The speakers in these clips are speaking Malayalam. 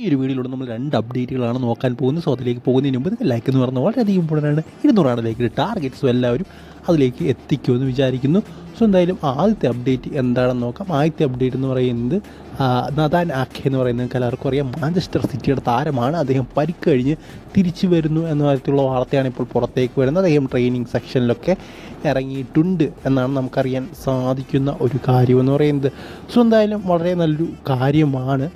ഈ ഒരു വീഡിയോയിലൂടെ നമ്മൾ രണ്ട് അപ്ഡേറ്റുകളാണ് നോക്കാൻ പോകുന്നത്. സോ അതിലേക്ക് പോകുന്നതിന് മുമ്പ് ലൈക്ക് എന്ന് പറഞ്ഞാൽ വളരെയധികം ഇമ്പോർട്ടന്റ് ആണ്. ഇരുന്നൂറാണ് ലൈക്ക് ടാർഗറ്റ്സും എല്ലാവരും അതിലേക്ക് എത്തിക്കുമെന്ന് വിചാരിക്കുന്നു. സോ എന്തായാലും ആദ്യത്തെ അപ്ഡേറ്റ് എന്താണെന്ന് നോക്കാം. ആദ്യത്തെ അപ്ഡേറ്റ് എന്ന് പറയുന്നത് നദാൻ ആഖെ എന്ന് പറയുന്നത് നിങ്ങൾക്ക് എല്ലാവർക്കും അറിയാം. മാഞ്ചസ്റ്റർ സിറ്റിയുടെ താരമാണ്. അദ്ദേഹം പരിക്ക് കഴിഞ്ഞ് തിരിച്ചു വരുന്നു എന്ന തരത്തിലുള്ള വാർത്തയാണ് ഇപ്പോൾ പുറത്തേക്ക് വരുന്നത്. അദ്ദേഹം ട്രെയിനിങ് സെക്ഷനിലൊക്കെ ഇറങ്ങിയിട്ടുണ്ട് എന്നാണ് നമുക്കറിയാൻ സാധിക്കുന്ന ഒരു കാര്യമെന്ന് പറയുന്നത്. സോ എന്തായാലും വളരെ നല്ലൊരു കാര്യമാണ്.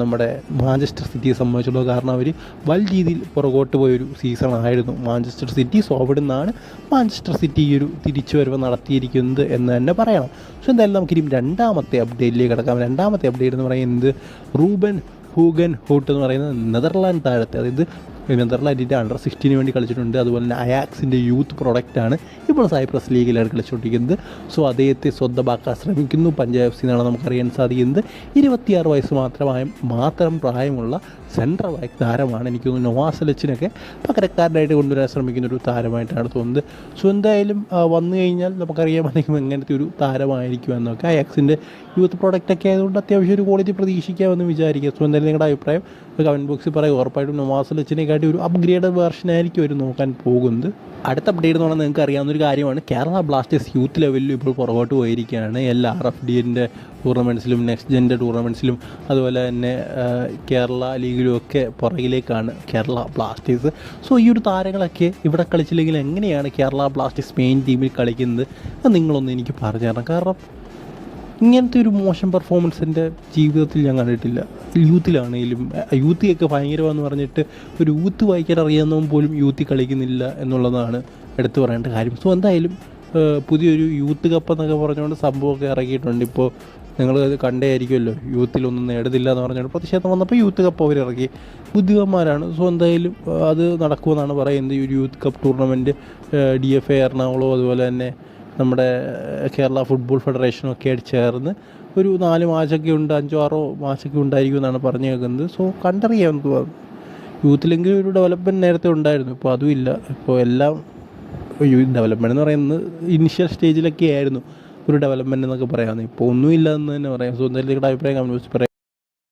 നമ്മുടെ മാഞ്ചസ്റ്റർ സിറ്റിയെ സംബന്ധിച്ചുള്ളത് കാരണം അവർ വലിയ രീതിയിൽ പുറകോട്ട് പോയൊരു സീസൺ ആയിരുന്നു മാഞ്ചസ്റ്റർ സിറ്റി സോ അവിടെ നിന്നാണ് മാഞ്ചസ്റ്റർ സിറ്റി ഈ ഒരു തിരിച്ചുവരവ് നടത്തിയിരിക്കുന്നത് എന്ന് തന്നെ പറയണം. പക്ഷെ എന്തായാലും നമുക്കിനി രണ്ടാമത്തെ അപ്ഡേറ്റിലേക്ക് കിടക്കാം. രണ്ടാമത്തെ അപ്ഡേറ്റ് എന്ന് പറയുന്നത് റൂബൻ ഹൂഗൻ ഹൂട്ട് എന്ന് പറയുന്നത് നെതർലാൻഡ് താഴത്തെ അതായത് നെതർലാൻഡിന്റെ അണ്ടർ സിക്സ്റ്റീന് വേണ്ടി കളിച്ചിട്ടുണ്ട്. അതുപോലെ തന്നെ അയാക്സിന്റെ യൂത്ത് പ്രൊഡക്റ്റാണ് ഇപ്പോൾ സൈപ്രസ് ലീഗിലാണ് കളിച്ചുകൊണ്ടിരിക്കുന്നത്. സോ അദ്ദേഹത്തെ സ്വന്തമാക്കാൻ ശ്രമിക്കുന്നു. പഞ്ചാബ് എഫ് സി നമുക്കറിയാൻ സാധിക്കുന്നത്. ഇരുപത്തിയാറ് വയസ്സ് മാത്രമായ മാത്രം പ്രായമുള്ള സെൻട്രൽ ബാക്ക് താരമാണ് എനിക്ക് തോന്നുന്നു നവാസ് അലച്ചിനൊക്കെ പകരക്കാരനായിട്ട് കൊണ്ടുവരാൻ ശ്രമിക്കുന്ന ഒരു താരമായിട്ടാണ് തോന്നുന്നത്. സോ എന്തായാലും വന്നു കഴിഞ്ഞാൽ നമുക്കറിയാം അദ്ദേഹം എങ്ങനത്തെ ഒരു താരമായിരിക്കും എന്നൊക്കെ. അയാക്സിന്റെ യൂത്ത് പ്രോഡക്റ്റൊക്കെ ആയതുകൊണ്ട് അത്യാവശ്യം ഒരു ക്വാളിറ്റി പ്രതീക്ഷിക്കാമെന്ന് വിചാരിക്കുക സോ എന്തായാലും നിങ്ങളുടെ അഭിപ്രായം കമന്റ് ബോക്സിൽ പറയും ഉറപ്പായിട്ടും നവാസലച്ചിനെക്കാട്ടി ഒരു അപ്ഗ്രേഡ് വേർഷൻ ആയിരിക്കും അവർ നോക്കാൻ പോകുന്നത്. അടുത്ത അപ്ഡേറ്റ് എന്ന് പറഞ്ഞാൽ നിങ്ങൾക്ക് അറിയാവുന്ന ഒരു കാര്യമാണ് കേരള ബ്ലാസ്റ്റേഴ്സ് യൂത്ത് ലെവലിൽ ഇപ്പോൾ പുറകോട്ട് പോയിരിക്കുകയാണ്. എല്ലാ ആർ എഫ് ഡിന്റെ ടൂർണമെന്റ്സിലും നെക്സ്റ്റ് ജെന്റെ ടൂർണമെന്റ്സിലും അതുപോലെ തന്നെ കേരള ലീഗിലും ഒക്കെ പുറകിലേക്കാണ് കേരള ബ്ലാസ്റ്റേഴ്സ്. സോ ഈ ഒരു താരങ്ങളൊക്കെ ഇവിടെ കളിച്ചില്ലെങ്കിൽ എങ്ങനെയാണ് കേരള ബ്ലാസ്റ്റേഴ്സ് മെയിൻ ടീമിൽ കളിക്കുന്നത്? നിങ്ങളൊന്ന് എനിക്ക് പറഞ്ഞു തരണം. കാരണം ഇങ്ങനത്തെ ഒരു മോശം പെർഫോമൻസ് എന്റെ ജീവിതത്തിൽ ഞാൻ കണ്ടിട്ടില്ല. യൂത്തിലാണെങ്കിലും യൂത്തിയൊക്കെ ഭയങ്കരമാണെന്ന് പറഞ്ഞിട്ട് ഒരു യൂത്ത് വായിക്കാൻ അറിയാവുന്നവൻ പോലും യൂത്തി കളിക്കുന്നില്ല എന്നുള്ളതാണ് എടുത്തു പറയേണ്ട കാര്യം. സോ എന്തായാലും പുതിയൊരു യൂത്ത് കപ്പ് എന്നൊക്കെ പറഞ്ഞുകൊണ്ട് സംഭവമൊക്കെ ഇറക്കിയിട്ടുണ്ട്. ഇപ്പോൾ നിങ്ങൾ അത് കണ്ടേ ആയിരിക്കുമല്ലോ യൂത്തിലൊന്നും നേടുന്നില്ല എന്ന് പറഞ്ഞുകൊണ്ട് പ്രതിഷേധം വന്നപ്പോൾ യൂത്ത് കപ്പ് അവർ ഇറക്കി ബുദ്ധിമാന്മാരാണ്. സോ എന്തായാലും അത് നടക്കുമെന്നാണ് പറയുന്നത്. ഈ ഒരു youth cup tournament D F A Ernakulam അതുപോലെ തന്നെ നമ്മുടെ കേരള ഫുട്ബോൾ ഫെഡറേഷനൊക്കെ ആയിട്ട് ചേർന്ന് ഒരു നാല് മാച്ചൊക്കെ ഉണ്ട് അഞ്ചോ ആറോ മാച്ചൊക്കെ ഉണ്ടായിരിക്കും എന്നാണ് പറഞ്ഞു കേൾക്കുന്നത്. സോ കണ്ടറിയാം യൂത്തിലെങ്കിലും ഒരു ഡെവലപ്മെന്റ് നേരത്തെ ഉണ്ടായിരുന്നു. ഇപ്പോൾ അതുമില്ല ഇപ്പോൾ എല്ലാം ഡെവലപ്മെന്റ് എന്ന് പറയുന്നത് ഇനിഷ്യൽ സ്റ്റേജിലൊക്കെ ആയിരുന്നു ഒരു ഡെവലപ്മെന്റ് എന്നൊക്കെ പറയാമെന്ന് ഇപ്പോൾ ഒന്നുമില്ല എന്ന് തന്നെ പറയാം. സോ എന്തായാലും നിങ്ങളുടെ അഭിപ്രായം കമ്മ്യൂണിസ്റ്റ് പറയാം